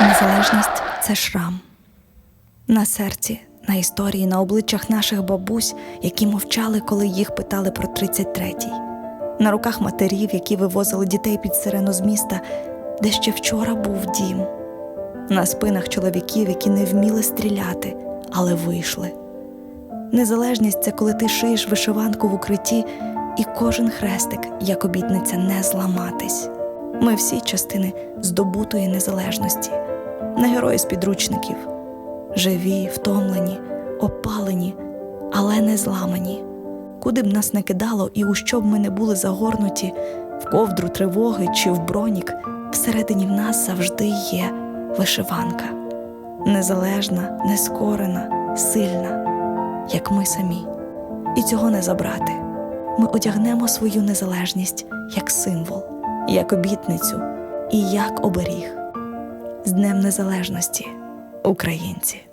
Незалежність це шрам. На серці, на історії, на обличчях наших бабусь, які мовчали, коли їх питали про 33-й. На руках матерів, які вивозили дітей під сирену з міста, де ще вчора був дім. На спинах чоловіків, які не вміли стріляти, але вийшли. Незалежність це коли ти шиєш вишиванку в укритті, і кожен хрестик, як обітниця, не зламатись. Ми всі частини здобутої незалежності, не герої з підручників, живі, втомлені, опалені, але не зламані. Куди б нас не кидало і у що б ми не були загорнуті, в ковдру тривоги чи в бронік, всередині в нас завжди є вишиванка. Незалежна, нескорена, сильна, як ми самі. І цього не забрати. Ми одягнемо свою незалежність як символ, як обітницю і як оберіг. З Днем Незалежності, українці!